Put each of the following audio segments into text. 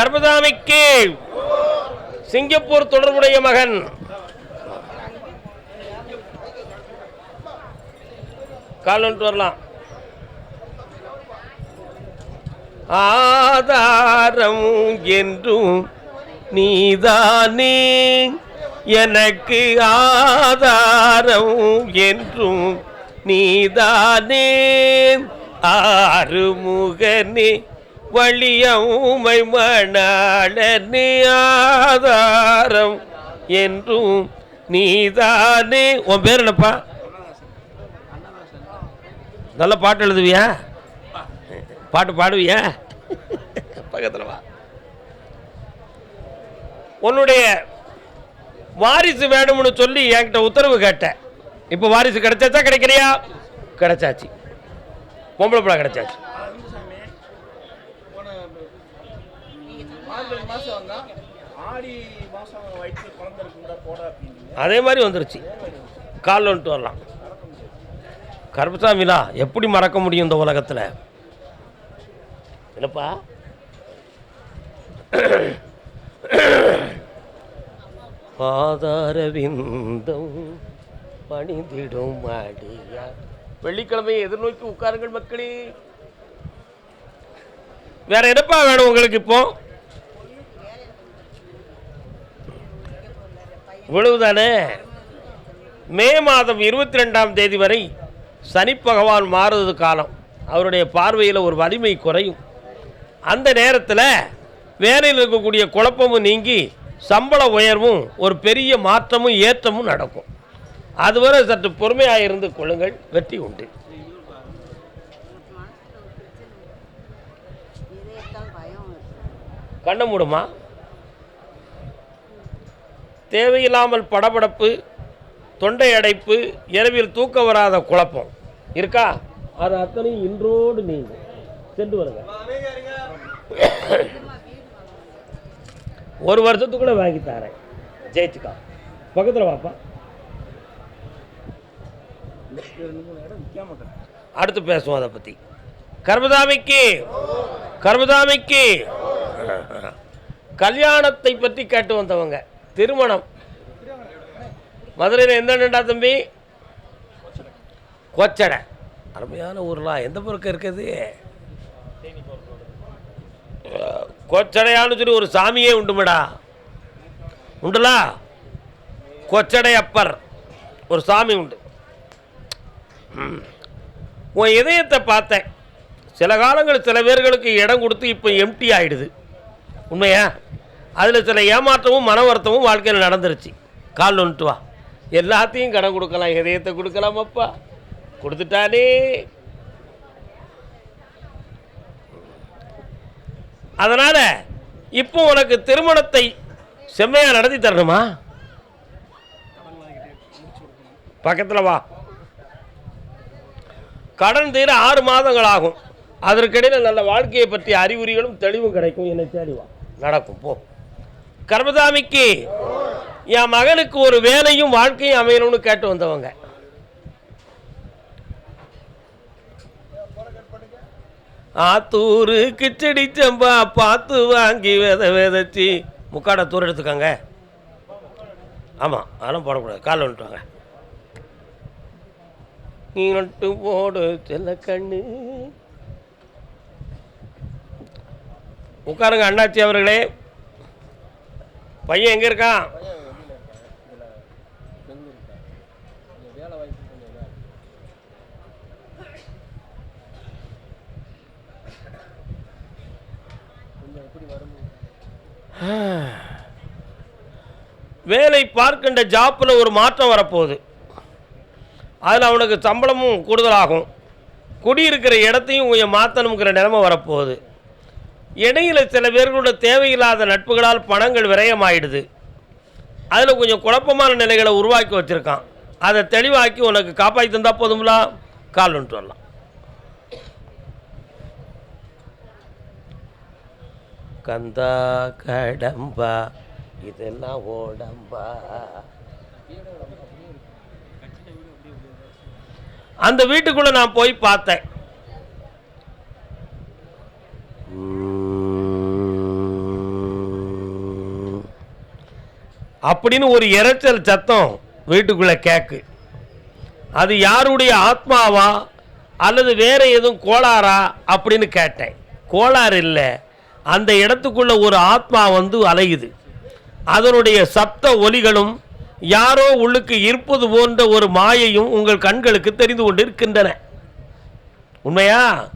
கர்மதாமிக்கு Singapore தொடர்புடைய மகன். கால் வந்துட்டு வரலாம். ஆதாரம் என்றும் நீதானே. எனக்கு ஆதாரம் என்றும் நீதானே. ஆறுமுகனே. வழியவுமை மணாளனே ஆதாரம் என்றும் நீதானே. உன் பேர் என்னப்பா? நல்ல பாட்டு எழுதுவியா? பாட்டு பாடுவியா? பக்கத்தில் வா. உன்னுடைய வாரிசு வேணும்னு சொல்லி என்கிட்ட உத்தரவு கேட்டேன் இப்போ வாரிசு கிடைச்சாச்சா கிடைக்கலையா? கிடைச்சாச்சு. பொம்பளை பிள்ளை கிடைச்சாச்சு. மார்கழி மாசம் வந்தா ஆடி மாசம் வயிற்று குழந்தை இருக்குண்டா போட அப்படின்னு அதே மாதிரி வந்துருச்சு. கால் வந்துட்டு வரலாம். கருப்பசாமிலா எப்படி மறக்க முடியும் இந்த உலகத்தில்? என்னப்பா? பாதாரவிந்தம் பணிந்திடும் அடியா. வெள்ளிக்கிழமையை எதிர்நோக்கி உட்காருங்கள் மக்களே. வேற என்னப்பா வேணும் உங்களுக்கு இப்போ? இவ்வளவுதானே மே மாதம் இருபத்தி ரெண்டாம் தேதி வரை சனி பகவான் மாறுவது காலம். அவருடைய பார்வையில் ஒரு வலிமை குறையும். அந்த நேரத்தில் வேலையில் இருக்கக்கூடிய குழப்பமும் நீங்கி சம்பள உயர்வும் ஒரு பெரிய மாற்றமும் ஏற்றமும் நடக்கும். அதுவரை சற்று பொறுமையாக இருந்து கொள்ளுங்கள். வெற்றி உண்டு. கண்ண மூடுமா? தேவையில்லாமல் படபடப்பு தொண்டை அடைப்பு இரவில் தூக்க வராத குழப்பம். இருக்கா? அது அத்தனையும் இன்றோடு நீங்க சென்று வருங்க. ஒரு வருஷத்துக்குள்ள வாங்கி தரேன். ஜெயிச்சுக்கா. பக்கத்தில் வாப்பா. அடுத்து பேசுவோம் அதை பற்றி கர்மதாமிக்கு கர்மதாமிக்கு. கல்யாணத்தை பற்றி கேட்டு வந்தவங்க. திருமணம். மதுரையில் எந்த இடம்டா தம்பி? கொச்சடை. அருமையான ஊர்லாம் எந்த பக்கம் இருக்குது? கொச்சடையான்னு சொல்லி ஒரு சாமியே உண்டுமடா. உண்டுலா? கொச்சடை அப்பர் ஒரு சாமி உண்டு. உன் இதயத்தை பார்த்தேன். சில காலங்கள் சில பேர்களுக்கு இடம் கொடுத்து இப்போ எம்டி ஆகிடுது உண்மையா? அதில் சில ஏமாற்றமும் மன வருத்தமும் வாழ்க்கையில் நடந்துருச்சு. கால் வந்துட்டு வா. எல்லாத்தையும் கடன் கொடுக்கலாம் இதயத்தை கொடுக்கலாமப்பா கொடுத்துட்டானே. அதனால் இப்போ உனக்கு திருமணத்தை செம்மையாக நடத்தி தரணுமா? பக்கத்தில் வா. கடன் தீர ஆறு மாதங்கள் ஆகும். அதற்கிடையில் நல்ல வாழ்க்கையை பற்றிய அறிகுறிகளும் தெளிவும் கிடைக்கும். என்னை தேடி வா. நடக்கும் போ. கர்மதாமிக்கு என் மகனுக்கு ஒரு வேலையும் வாழ்க்கையும் அமையணும்னு கேட்டு வந்தவங்க. ஆத்தூரு கிச்சடி செம்பா பார்த்து வாங்கி வித விதைச்சி. முக்காட தூர் எடுத்துக்கோங்க. ஆமாம் அதெல்லாம் போடக்கூடாது. கால் வந்துட்டு வாங்க. நீ நட்டு போடு செல்ல கண்ணு. உட்காருங்க அண்ணாச்சி அவர்களே. பையன் எங்கே இருக்கான்? வேலை பார்க்கின்ற ஜாப்பில் ஒரு மாற்றம் வரப்போகுது. அதில் அவனுக்கு சம்பளமும் கூடுதலாகும். குடியிருக்கிற இடத்தையும் கொஞ்சம் மாற்றணுங்கிற நிலைமை வரப்போகுது. இடையில் சில பேர்களோட தேவையில்லாத நட்புகளால் பணங்கள் விரயமாயிடுது. அதில் கொஞ்சம் குழப்பமான நிலைகளை உருவாக்கி வச்சுருக்கான். அதை தெளிவாக்கி உனக்கு காப்பாற்றி தந்தால் போதும்லா? கால் வந்துட்டு வரலாம். கந்தா கடம்பா இதெல்லாம் ஓடம்பா. அந்த வீட்டுக்குள்ளே நான் போய் பார்த்தேன். அப்படின்னு ஒரு இரைச்சல் சத்தம் வீட்டுக்குள்ளே கேக்கு. அது யாருடைய ஆத்மாவா அல்லது வேறு எதுவும் கோளாறா அப்படின்னு கேட்டேன். கோளாறு இல்லை. அந்த இடத்துக்குள்ள ஒரு ஆத்மா வந்து அலையுது. அதனுடைய சப்த ஒலிகளும் யாரோ உள்ளுக்கு இருப்பது போன்ற ஒரு மாயையும் உங்கள் கண்களுக்கு தெரிந்து கொண்டு இருக்கின்றன உண்மையா?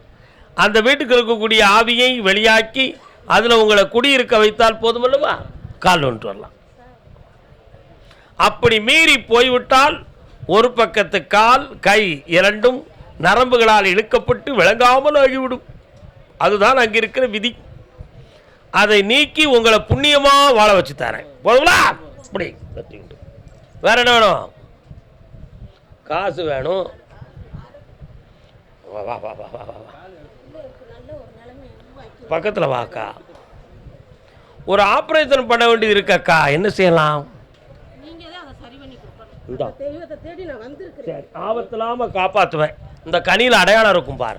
அந்த வீட்டுக்கு இருக்கக்கூடிய ஆவியை வெளியாக்கி அதில் உங்களை குடியிருக்க வைத்தால் போதுமல்லவா? கால் ஒன்று வரலாம். அப்படி மீறி போய்விட்டால் ஒரு பக்கத்து கால் கை இரண்டும் நரம்புகளால் இழுக்கப்பட்டு விளங்காமல் ஆகிவிடும். அதுதான் அங்கே இருக்கிற விதி. அதை நீக்கி உங்களை புண்ணியமாக வாழ வச்சு தரேன். போதுங்களா? அப்படி வேற என்ன வேணும்? காசு வேணும். வா வா வா வா வா வா வா. பக்கத்தில் வாக்கா. ஒரு ஆப்ரேஷன் பண்ண வேண்டியது இருக்கக்கா? என்ன செய்யலாம் நீங்க தான் அதை சரி பண்ணி கொடுக்கணும் இந்தா. சரி ஆபத்தில்லாம காப்பாற்றுவேன் இந்த கனியில் அடையாளம் இருக்கும் பாரு.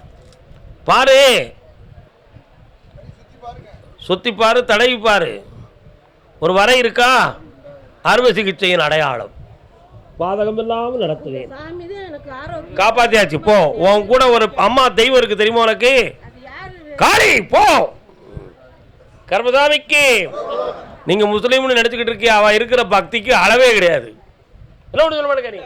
பாரு. சுத்தி பாரு தடவி பாரு. ஒரு வரை இருக்கா? அறுவை சிகிச்சையின் அடையாளம். பாதகம் இல்லாமல் நடத்துவேன் காப்பாத்தியாச்சு போ. உன் கூட ஒரு அம்மா தெய்வம் இருக்கு தெரியுமா உனக்கு? காளி போ. கர்மசாமிக்கு. நீங்க முஸ்லீம்னு நினைச்சுக்கிட்டு இருக்கிய? அவ இருக்கிற பக்திக்கு அளவே கிடையாது. எல்லாம் ஒன்று சொல்ல மாட்டேங்க நீ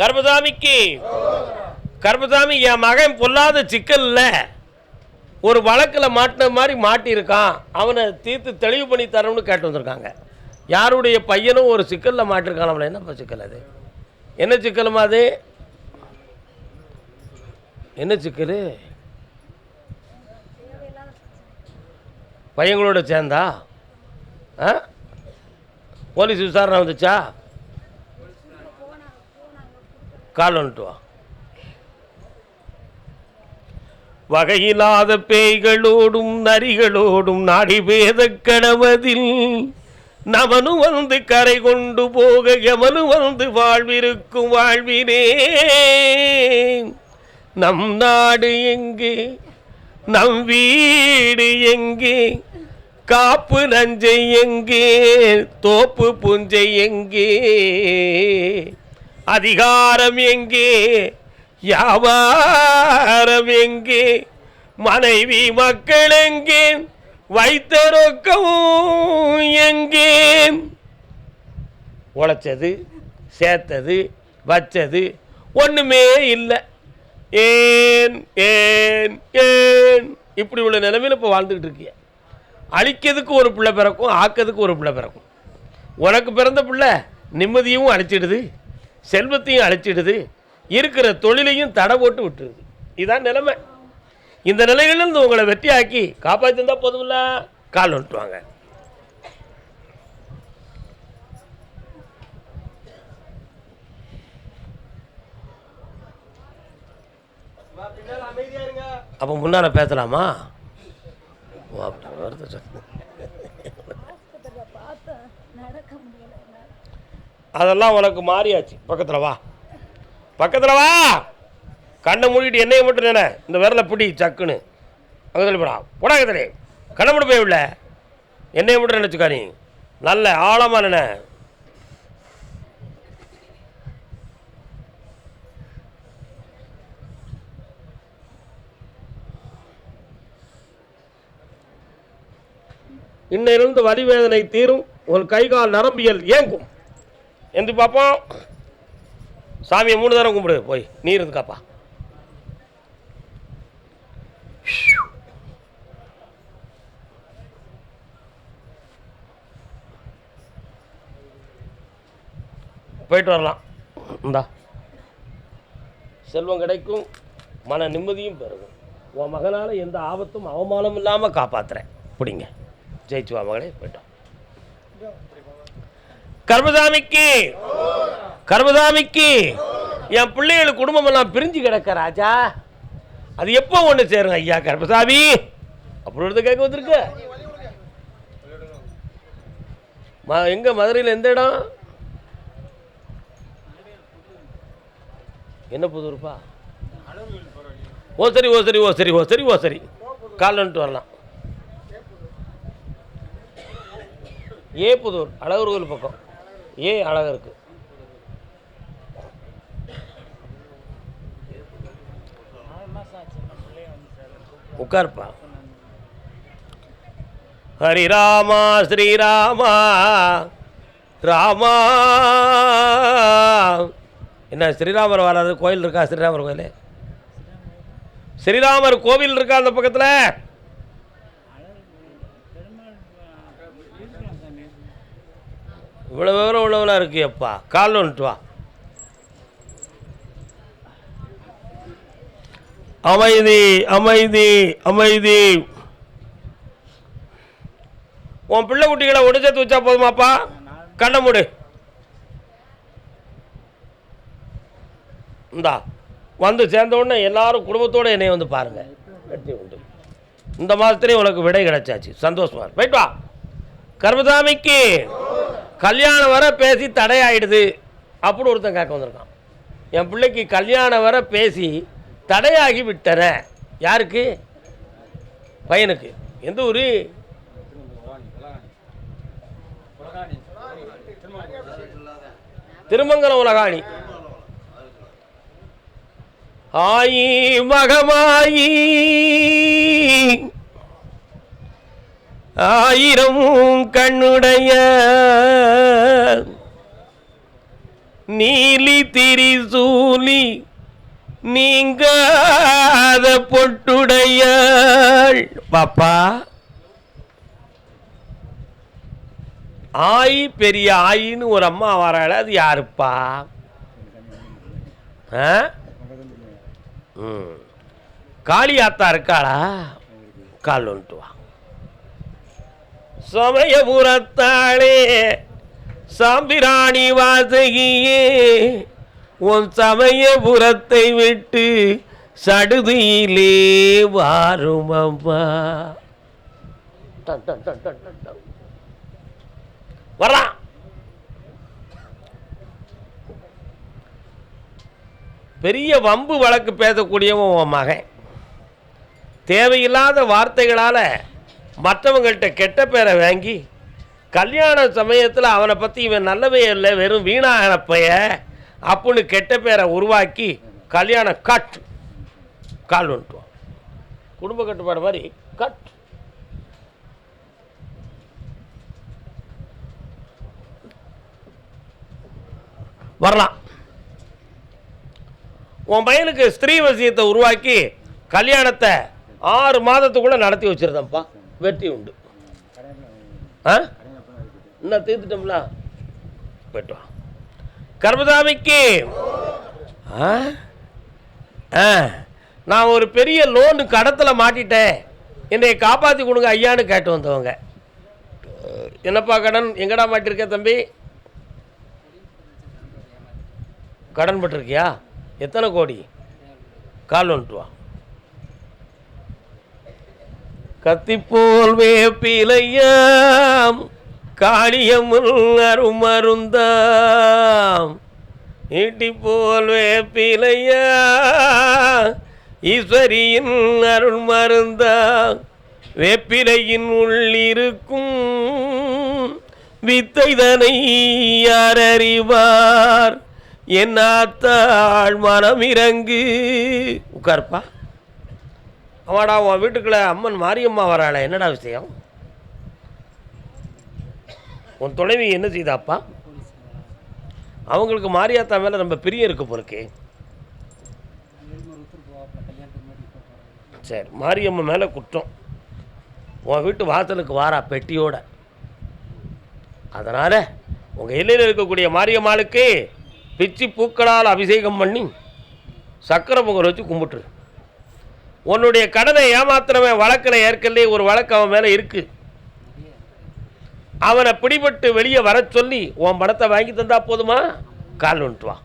கர்மசாமிக்கு கர்மசாமி என் மகன் பொல்லாத சிக்கல்ல ஒரு வழக்கில் மாட்டின மாதிரி மாட்டியிருக்கான். அவனை தீர்த்து தெளிவு பண்ணி தரணும்னு கேட்டு வந்திருக்காங்க. யாருடைய பையனும் ஒரு சிக்கலில் மாட்டிருக்கான். அவளை என்னப்பா சிக்கல் அது? என்ன சிக்கலுமா அது? என்ன சிக்கல்? பையங்களோட சேர்ந்தா? ஆ? போலீஸ் விசாரணை வந்துச்சா? கால் வந்துட்டு வா. வகையில்லாத பேய்களோடும் நரிகளோடும் நாடி பேத கணவதில் நமனு வந்து கரை கொண்டு போக எமனு வந்து வாழ்விருக்கும் வாழ்வினே. நம் நாடு எங்கே? நம் வீடு எங்கே? காப்பு நஞ்சை எங்கே? தோப்பு புஞ்சை எங்கே? அதிகாரம் எங்கே? வியாபாரம் எங்கே? மனைவி மக்கள் எங்கே? வைத்த ரொக்கவும் எங்கே? உழைச்சது சேர்த்தது வச்சது ஒன்றுமே இல்லை. ஏன் ஏன் ஏன்? இப்படி உள்ள நிலைமையில் இப்போ வாழ்ந்துக்கிட்டு இருக்கிய. அழிக்கிறதுக்கு ஒரு பிள்ளை பிறக்கும் ஆக்கிறதுக்கு ஒரு பிள்ளை பிறக்கும். உனக்கு பிறந்த பிள்ளை நிம்மதியும் அழிச்சிடுது செல்வத்தையும் அழிச்சிடுது இருக்கிற தொழிலையும் தடை போட்டு விட்டுருது. இதுதான் நிலைமை. இந்த நிலைகளிலிருந்து உங்களை வெற்றியாக்கி காப்பாற்றிருந்தால் போதுமில்ல? கால் வந்துட்டுவாங்க அப்போ முன்னால் பேசலாமா? அதெல்லாம் உனக்கு மாறியாச்சு. பக்கத்தில் வா. பக்கத்தில் வா! கண்ணை மூடிட்டு என்னையை மட்டும் நினை. இந்த விரலை பிடி சக்குன்னு. அங்கே தள்ளி உடாக்கத்திலே கண்ணை மட்டும் போய் உள்ள. என்னையை மட்டும் நினச்சிக்கா நீ நல்ல ஆழமாக நினை. இன்னிருந்து வலி வேதனை தீரும். உன் கை கால் நரம்பியல் ஏங்கும். என்று பார்ப்போம் சாமியை மூணு தடவை கும்பிடு. போய் நீ இருந்துக்காப்பா போயிட்டு வரலாம். இந்தா. செல்வம் கிடைக்கும். மன நிம்மதியும் பெருகும். உன் மகனால் எந்த ஆபத்தும் அவமானம் இல்லாமல் காப்பாற்றுறேன் பிடிங்க. ஜெயிச்சு வா மகளே போயிட்டோம். கர்மசாமிக்கு கர்மசாமிக்கு என் பிள்ளைகள் குடும்பம் எல்லாம் பிரிஞ்சு கிடக்க ராஜா. அது எப்போ ஒன்று சேருங்க ஐயா கர்மசாமி? அப்படின்றது கேட்க வந்திருக்கு. ம எங்க மதுரையில் எந்த இடம்? என்ன புதுருப்பா ஓ சரி ஓ சரி ஓ சரி ஓ சரி ஓ சரி. கால் வரலாம். ஏ புதூர் அழகர் கோயில் பக்கம். ஏ அழகருக்கு. உட்கார்ப்பா. ஹரிராமா ஸ்ரீராமா ராமா. என்ன ஸ்ரீராமர் வராது கோயில் இருக்கா ஸ்ரீராமர் கோயில்? ஸ்ரீராமர் கோவில் இருக்கா அந்த பக்கத்தில்? இவ்வளோ விவரம் உள்ளவனா இருக்கு அப்பா கால் வந்துட்டு வா. அமைதி அமைதி அமைதி. உன் பிள்ளை குட்டிகளை ஒடிச்சத்து தூச்சா போதுமாப்பா? கண்ண முடு. இந்தா வந்து சேர்ந்த உடனே எல்லாரும் குடும்பத்தோட என்னை வந்து பாருங்க. வெற்றி உண்டு. இந்த மாதத்துலேயும் உனக்கு விடை கிடைச்சாச்சு. சந்தோஷமா போயிட்டு வா. கர்மசாமிக்கு. கல்யாணம் வர பேசி தடையாயிடுது அப்படின்னு ஒருத்தன் கேட்க வந்திருக்கான். என் பிள்ளைக்கு கல்யாணம் வர பேசி தடையாகி விட்டன. யாருக்கு? பையனுக்கு. எந்த ஊர்? திருமங்கலம் உலகாணி. ஆயி மகமாயி ஆயிரம் கண்ணுடைய நீலி திரிசூலி நீங்காத பொட்டுடைய பாப்பா. ஆய் பெரிய ஆயின்னு ஒரு அம்மா வராள் அது யாருப்பா? ஆ? இருக்காளா? கால் வந்துட்டு வா சமயபுரத்தாளே சாம்பிராணி வாசகியே உன் சமயபுரத்தை விட்டு சடுதியிலே வாரும் அம்மா. வர்றான் பெரிய வம்பு வழக்கு பேசக்கூடியவன் உன் மகன். தேவையில்லாத வார்த்தைகளால் மற்றவங்கள்ட்ட கெட்ட பேரை வாங்கி கல்யாண சமயத்தில் அவனை பற்றி இவன் நல்லவே இல்லை வெறும் வீணான பைய அப்படின்னு கெட்ட பேரை உருவாக்கி கல்யாணம் கட் கால் வந்துட்டுவான் குடும்ப கட்டுப்பாடு மாதிரி கட் வரலாம். உன் பையனுக்கு ஸ்திரீ வசியத்தை உருவாக்கி கல்யாணத்தை ஆறு மாதத்துக்குள்ளே நடத்தி வச்சிருந்தேன்ப்பா. வெற்றி உண்டு. ஆ? என்ன தீர்த்துட்டோம்ல? போயிட்டு வா. கர்மசாமிக்கு ஆ? ஆ. நான் ஒரு பெரிய லோனு கடத்தில் மாட்டிட்டேன். என்னை காப்பாற்றி கொடுங்க ஐயான்னு கேட்டு வந்தவங்க. என்னப்பா கடன்? எங்கடா மாட்டிருக்க தம்பி? கடன் பட்டிருக்கியா? எத்தனை கோடி? கால் வந்துட்டு வா. கத்திப்போல் வேப்பிலையாம் காளியமுள் அருமருந்தாம். ஈட்டிப்போல் வேப்பிலையா ஈஸ்வரியின் அருள் மருந்தாம் வேப்பிலையின் உள்ளிருக்கும் வித்தைதனை யார் அறிவார் என் ஆத்தாள் மனமிறங்கு. உட்கார்ப்பா. அம்மாடா உன் வீட்டுக்குள்ளே அம்மன் மாரியம்மா வராளே என்னடா விஷயம்? உன் துணைவி என்ன செய்தாப்பா? அவங்களுக்கு மாரியாத்தா மேலே நம்ம பிரியம் இருக்க பொறுக்கு. சரி மாரியம்மா மேலே குற்றம். உன் வீட்டு வாசலுக்கு வாரா பெட்டியோட. அதனால் உங்கள் எல்லையில் இருக்கக்கூடிய மாரியம்மாளுக்கு பிச்சி பூக்களால் அபிஷேகம் பண்ணி சக்கரை பொங்கல் வச்சு கும்பிட்டுரு. உன்னுடைய கடனை ஏமாத்துறவன் வழக்கில் ஏற்கனவே ஒரு வழக்கு அவன் மேலே இருக்கு. அவனை பிடிபட்டு வெளியே வர சொல்லி உன் பணத்தை வாங்கி தந்தா போதுமா? கால் வந்துட்டு வா.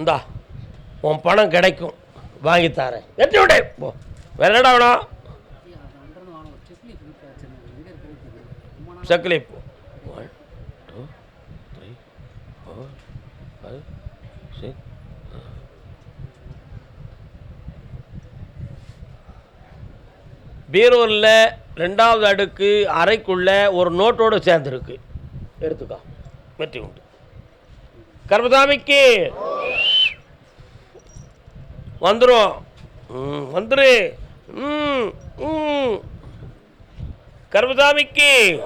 இந்தா உன் பணம் கிடைக்கும். வாங்கி தரேன். எட்டி விடு போ. வேற என்னடா வேணும்? circulate. One, two, three, four, five, six. பீரோவில் ரெண்டாவது அடுக்கு அறைக்குள்ளே ஒரு நோட்டோடு சேர்ந்துருக்கு. எடுத்துக்கா. வெற்றி உண்டு. கர்மசாமிக்கு. வந்துடும் ம் வந்துரு. ம் ம். கர்மசாமிக்கு.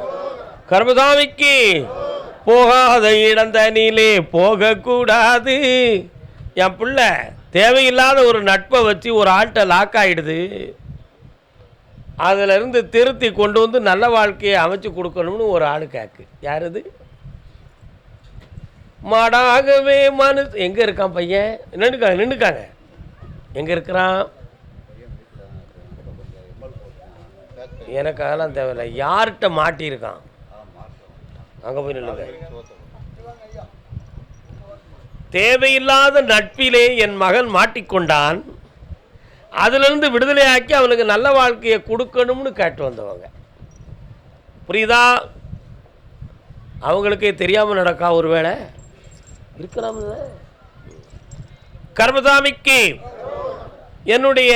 கர்மசாமிக்கு போகாத இடம் தனியிலே போகக்கூடாது. என் பிள்ளை தேவையில்லாத ஒரு நட்பை வச்சு ஒரு ஆள்கிட்ட லாக் ஆகிடுது அதிலிருந்து திருத்தி கொண்டு வந்து நல்ல வாழ்க்கையை அமைச்சு கொடுக்கணும்னு ஒரு ஆள் கேக்கு. யார் இது மாடாகவே மனு எங்கே இருக்கான் பையன்? நின்றுக்காங்க நின்றுக்காங்க எங்கே இருக்கிறான்? எனக்கு அதெல்லாம் தேவையில்லை. யார்கிட்ட மாட்டியிருக்கான்? அங்கே போய் நில்லுங்க. தேவையில்லாத நட்பிலே என் மகன் மாட்டிக்கொண்டான். அதிலிருந்து விடுதலையாக்கி அவனுக்கு நல்ல வாழ்க்கையை கொடுக்கணும்னு கேட்டு வந்தவங்க. புரியுதா? அவங்களுக்கே தெரியாமல் நடக்கா ஒருவேளை? இருக்கலாம்ல கர்மசாமிக்கு என்னுடைய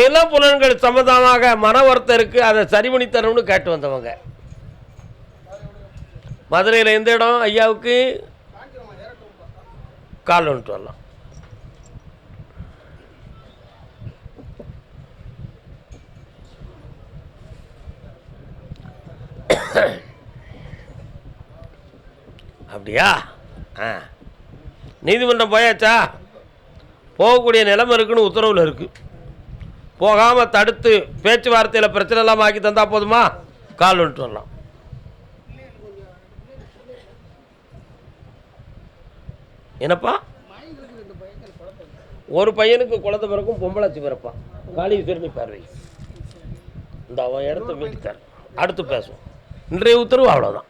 நிலப்புலன்கள் சம்பந்தமாக மன வருத்தருக்கு அதை சரி பண்ணி தரணும்னு கேட்டு வந்தவங்க. மதுரையில் எந்த இடம்? ஐயாவுக்கு? கால் வந்துட்டு வரலாம். அப்படியா? ஆ. நீதிமன்றம் போயாச்சா? போகக்கூடிய நிலைமை இருக்குன்னு உத்தரவில் இருக்குது போகாமல் தடுத்து பேச்சுவார்த்தையில் பிரச்சனை இல்லாமல் ஆக்கி தந்தால் போதுமா? கால் வந்துட்டு வரலாம். என்னப்பா? ஒரு பையனுக்கு குழந்தை பிறக்கும் பொம்பளாச்சி பிறப்பான். காளீஸ்வரனி பார்வை. இந்த அவன் இடத்த மீட்டுத்தார் அடுத்து பேசுவோம். இன்றைய உத்தரவு அவ்வளோதான்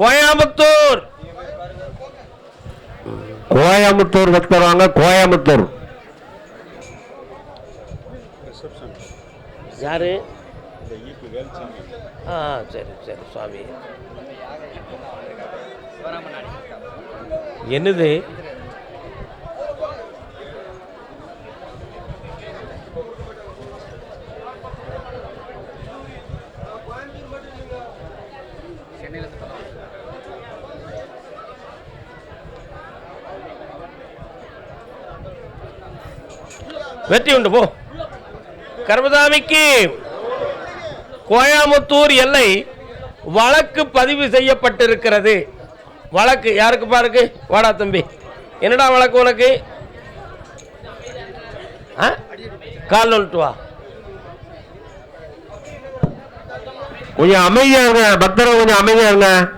கோயம்புத்தூர்! கோயம்புத்தூர் வச்சுருவாங்க கோயம்புத்தூர். யாரு? ஆ சரி சரி சுவாமி. என்னது? வெற்றி உண்டு போ. கர்மதாமிக்கு கோயமுத்தூர் எல்லை வழக்கு பதிவு செய்யப்பட்டிருக்கிறது. வழக்கு யாருக்கு பாருக்கு? வாடா தம்பி. என்னடா வழக்கு உனக்கு? ஆ? கால் வந்துட்டு வா. கொஞ்சம் அமைதியா இருங்க பக்தர்கள் கொஞ்சம் அமைதியா இருங்க.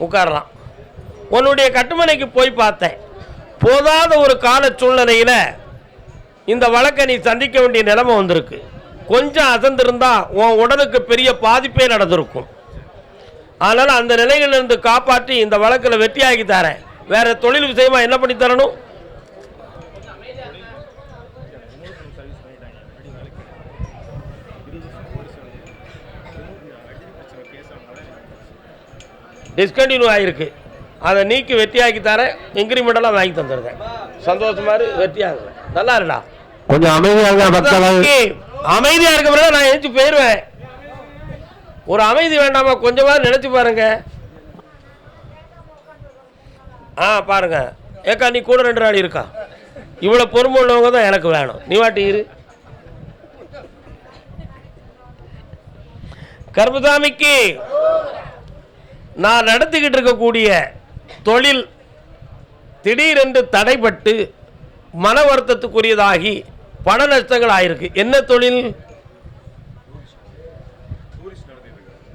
உட்காரலாம். உன்னுடைய கட்டுமனைக்கு போய் பார்த்தேன். போதாத ஒரு கால சூழ்நிலையில் இந்த வழக்கை நீ சந்திக்க வேண்டிய நிலைமை வந்திருக்கு. கொஞ்சம் அசந்திருந்தா உன் உடலுக்கு பெரிய பாதிப்பே நடந்திருக்கும். அதனால் அந்த நிலையிலிருந்து காப்பாற்றி இந்த வழக்கில் வெற்றியாகி தரேன். வேற தொழில் விஷயமா என்ன பண்ணி தரணும்? டிஸ்கண்டினியூ ஆகிருக்கு அதை நீக்கி வெற்றியாக்கி தரேன். இன்க்ரிமெண்டெல்லாம் வாங்கி தந்துடுறேன். சந்தோஷமா இரு வெற்றியாகுறேன் நல்லா இருடா. கொஞ்சம் அமைதியா அமைதியாக அமைதியா இருக்க பிறகு நான் எழுச்சி போயிடுவேன் ஒரு அமைதி வேண்டாமா? கொஞ்சமா நினைச்சு பாருங்க. ஆ பாருங்க. ஏக்கா நீ கூட ரெண்டு நாள் இருக்கா? இவ்வளோ பொறுமை உள்ளவங்க தான் எனக்கு வேணும். நீ வாட்டி இரு. கர்மசாமிக்கு நான் நடத்திக்கிட்டு இருக்கக்கூடிய தொழில் திடீரென்று தடைப்பட்டு மன வருத்தத்துக்குரியதாகி பண நஷ்டங்கள் ஆயிருக்கு என்ன தொழில்?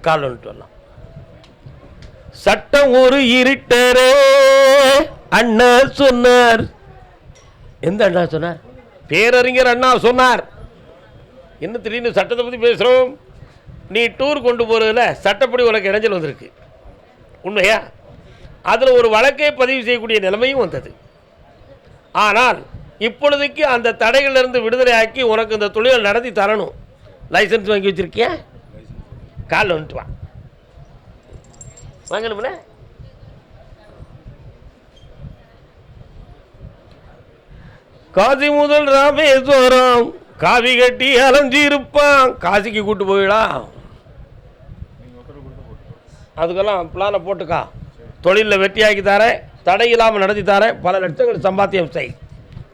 கால் வரலாம். சட்டம் ஒரு இருட்டரே அண்ணா சொன்னார். எந்த அண்ணா சொன்னார்? பேரறிஞர் அண்ணா சொன்னார். என்ன திடீர்னு சட்டத்தை பற்றி பேசுகிறோம் நீ டூர் கொண்டு போகிறதுல சட்டப்படி உனக்கு இடைஞ்சல் வந்திருக்கு. உண்மையா? அதில் ஒரு வழக்கை பதிவு செய்யக்கூடிய நிலைமையும் வந்தது. ஆனால் இப்பொழுதைக்கு அந்த தடைகளிலிருந்து விடுதலை ஆக்கி உனக்கு இந்த தொழிலை நடத்தி தரணும். லைசன்ஸ் வாங்கி வச்சிருக்கியா? காலில் வந்துட்டு வா. வாங்கணும்ல காசி முதல் ராமேஸ்வரம். காவி கட்டி அலைஞ்சிருப்பான். காசிக்கு கூட்டு போயிடலாம் அதுக்கெல்லாம் பிளானை போட்டுக்கா. தொழிலில் வெட்டியாக்கி தரேன். தடை இல்லாமல் நடத்தி தரேன். பல லட்சங்கள் சம்பாத்தியம் செய்.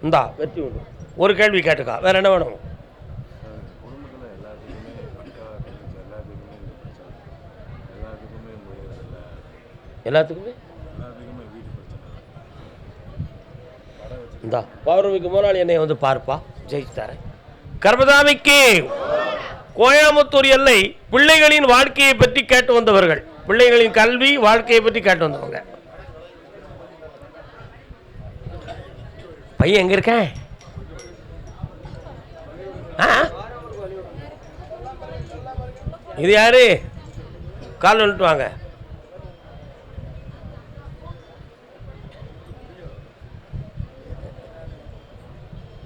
இந்தா வெற்றி உண்டு ஒரு கேள்வி கேட்டுக்கா. வேற என்ன வேணும்? எல்லாத்துக்குமே? இந்தா பௌர்ணமிக்கு முன்னாள் என்னை வந்து பார்ப்பா. ஜெயிச்சு தரேன். கர்மதாமிக்கு கோயம்புத்தூர் எல்லை பிள்ளைகளின் வாழ்க்கையை பற்றி கேட்டு வந்தவர்கள். பிள்ளைகளின் கல்வி வாழ்க்கையை பற்றி கேட்டு வந்தவங்க. பையன் எங்க இருக்கேன் ஆ? இது யாரு? கால் வந்துட்டு வாங்க.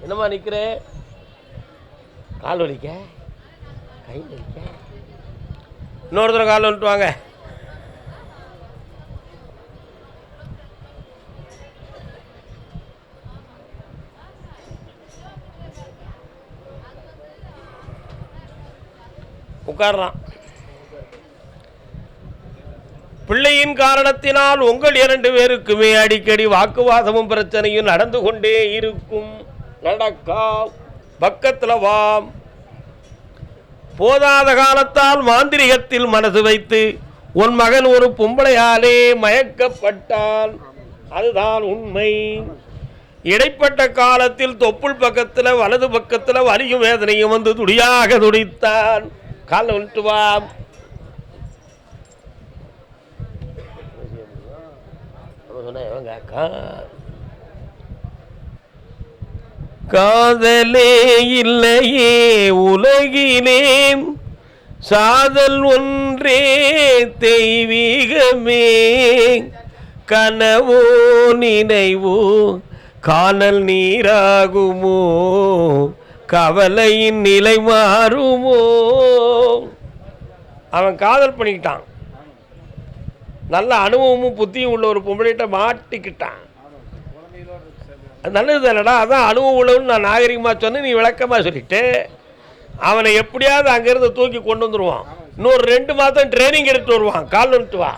என்னம்மா நிற்கிற கால் வலிக்க? கை வலிக்க? இன்னொரு கால் வந்துட்டு வாங்க. உட்கார்றான். பிள்ளையின் காரணத்தினால் உங்கள் இரண்டு பேருக்குமே அடிக்கடி வாக்குவாதமும் பிரச்சனையும் நடந்து கொண்டே இருக்கும். நடக்கா பக்கத்தில் வாம் போதாத காலத்தால் மாந்திரிகத்தில் மனசு வைத்து உன் மகன் ஒரு பொம்பளையாலே மயக்கப்பட்டான். அதுதான் உண்மை. இடைப்பட்ட காலத்தில் தொப்புள் பக்கத்தில் வலது பக்கத்தில் வலியும் வேதனையும் வந்து துடியாக துடித்தான். காலில் விட்டு வா. காதலே இல்லையே உலகிலே சாதல் ஒன்றே தெய்வீகமே. கனவோ நினைவோ காணல் நீராகுமோ கவலையின் நிலை மாறுமோ? அவன் காதல் பண்ணிக்கிட்டான். நல்ல அனுபவமும் புத்தியும் உள்ள ஒரு பொம்பளைகிட்ட மாட்டிக்கிட்டான். நல்லது தானடா அதான் அனுபவம் உள்ளவன்னு நான் நாகரிகமாக சொன்னேன் நீ விளக்கமாக சொல்லிட்டு அவனை எப்படியாவது அங்கேருந்து தூக்கி கொண்டு வந்துடுவான் இன்னொரு ரெண்டு மாதம் ட்ரைனிங் எடுத்து வருவான் கால் வந்துட்டு வா.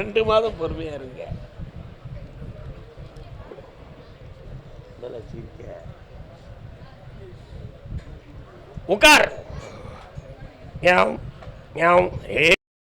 ரெண்டு மாதம் பொறுமையாக இருங்க நல்லா சிரிக்க. உட்கார். யாம் ஏ